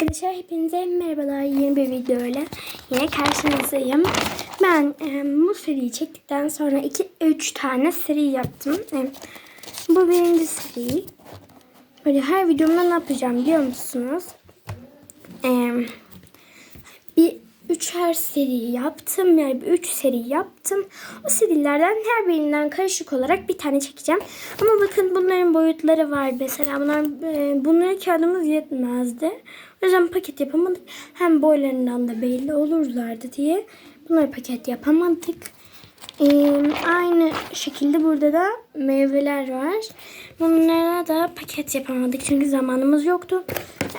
Arkadaşlar hepinize merhabalar yeni bir video ile yine karşınızdayım. Ben e, bu seriyi çektikten sonra 2-3 tane seri yaptım. E, bu birinci seri. Böyle her videomda ne yapacağım biliyor musunuz? E, üçer seri yaptım. Yani üç seri yaptım. O serilerden her birinden karışık olarak bir tane çekeceğim. Ama bakın bunların boyutları var. Mesela bunlar e, bunlara kağıdımız yetmezdi. O yüzden paket yapamadık. Hem boylarından da belli olurlardı diye. Bunları paket yapamadık. Ee, aynı şekilde burada da meyveler var. Bunlara da paket yapamadık çünkü zamanımız yoktu.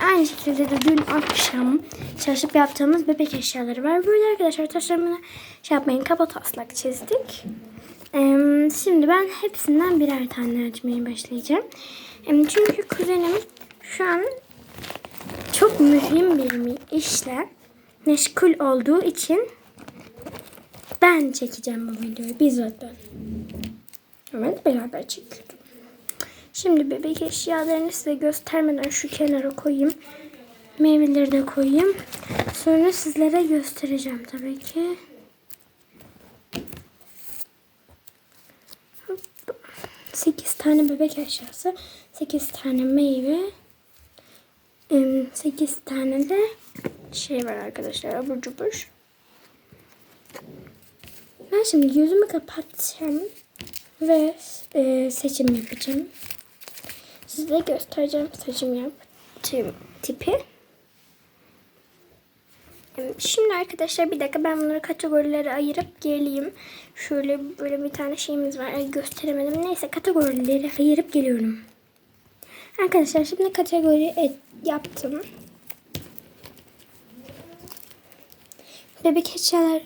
Aynı şekilde de dün akşam çalışıp yaptığımız bebek eşyaları var. Böyle arkadaşlar taşlarımı şey yapmayın kaba taslak çizdik. Şimdi ben hepsinden birer tane açmaya başlayacağım. Çünkü kuzenim şu an çok mühim bir işle meşgul olduğu için ben çekeceğim bu videoyu bizzat ben. Evet beraber çekiyorum. Şimdi bebek eşyalarını size göstermeden şu kenara koyayım. Meyveleri de koyayım. Sonra sizlere göstereceğim tabii ki. 8 tane bebek eşyası, 8 tane meyve, 8 tane de şey var arkadaşlar abur cubur. Ben şimdi gözümü kapatacağım ve e, seçim yapacağım. Size göstereceğim seçim yaptığım tipi. Şimdi arkadaşlar bir dakika ben bunları kategorilere ayırıp geleyim. Şöyle böyle bir tane şeyimiz var. Ay, gösteremedim. Neyse kategorileri ayırıp geliyorum. Arkadaşlar şimdi kategori et, yaptım. Bebek eşyalar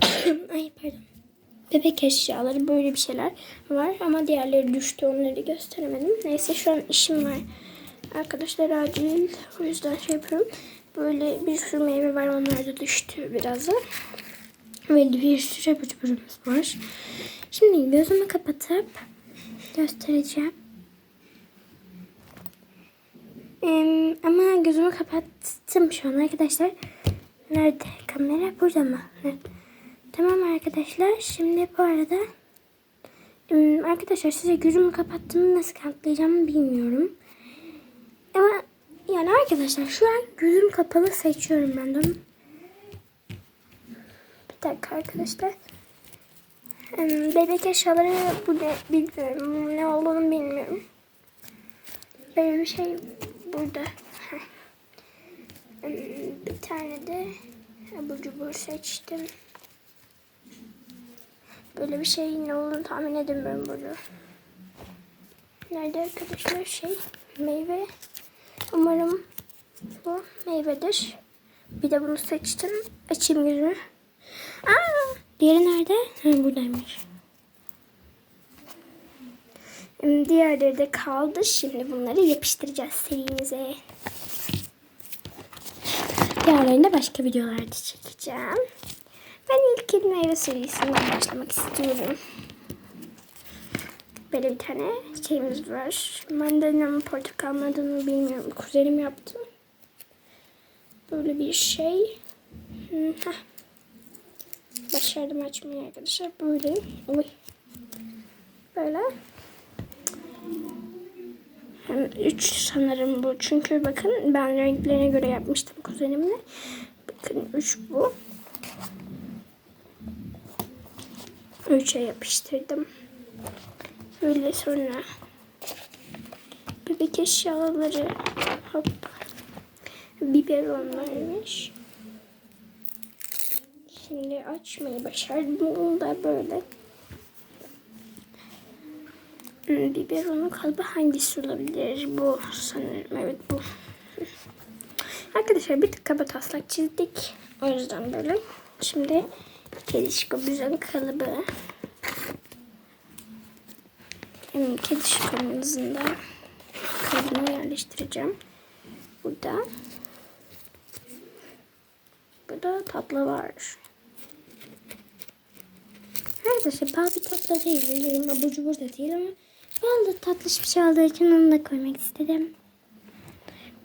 Ay pardon. Bebek eşyaları böyle bir şeyler var ama diğerleri düştü onları gösteremedim. Neyse şu an işim var. Arkadaşlar acil o yüzden şey yapıyorum. Böyle bir sürü meyve var onlar da düştü biraz da. Ve bir sürü bucurumuz var. Şimdi gözümü kapatıp göstereceğim. Ee, ama gözümü kapattım şu an arkadaşlar. Nerede? Kamera burada mı? Evet. Tamam arkadaşlar. Şimdi bu arada arkadaşlar size gözümü kapattığımı nasıl kanıtlayacağımı bilmiyorum. Ama yani arkadaşlar şu an gözüm kapalı seçiyorum ben de. Bir dakika arkadaşlar. Bebek eşyaları bu ne bilmiyorum. Ne olduğunu bilmiyorum. Böyle bir şey burada. Bir tane de abur cubur seçtim. Böyle bir şey ne olduğunu tahmin edemiyorum burada. Nerede arkadaşlar şey meyve. Umarım bu meyvedir. Bir de bunu seçtim. Açayım gözümü. Aa, diğeri nerede? Ha, buradaymış. Hmm, Diğerleri de kaldı. Şimdi bunları yapıştıracağız serimize. Diğerlerini de başka videolarda çekeceğim. Ben ilk meyve serisinden başlamak istiyorum. Böyle bir tane şeyimiz var. Mandalina mı portakal mı bilmiyorum. Kuzenim yaptı. Böyle bir şey. Heh. Başardım açmayı arkadaşlar. Böyle. Oy. Böyle. Hem üç sanırım bu. Çünkü bakın ben renklerine göre yapmıştım kuzenimle. Bakın üç bu. Üçe yapıştırdım. Böyle sonra bebek eşyaları hop biberonlarmış. Şimdi açmayı başardım. Bunu da böyle. Hmm, Biberonun kalıbı hangisi olabilir? Bu sanırım. Evet bu. Arkadaşlar bir tık kaba taslak çizdik. O yüzden böyle. Şimdi kedişkomuzun kalıbı. Şimdi kedişkomuzun da kalıbını yerleştireceğim. Burada. Burada tatlı var. Arkadaşlar bal bir tatlı değil. Biliyorum abur cubur değil ama bal da tatlış bir şey olduğu için onu da koymak istedim.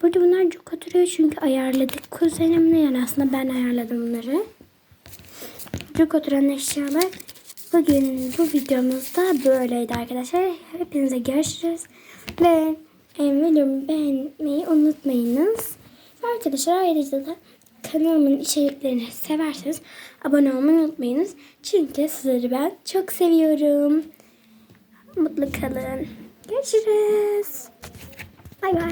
Burada bunlar çok oturuyor çünkü ayarladık kuzenimle yani aslında ben ayarladım bunları. Çok oturan eşyalar. Bugün bu videomuzda böyleydi arkadaşlar. Hepinize görüşürüz. Ve videomu beğenmeyi unutmayınız. Arkadaşlar ayrıca da kanalımın içeriklerini severseniz abone olmayı unutmayınız. Çünkü sizleri ben çok seviyorum. Mutlu kalın. Görüşürüz. Bay bay.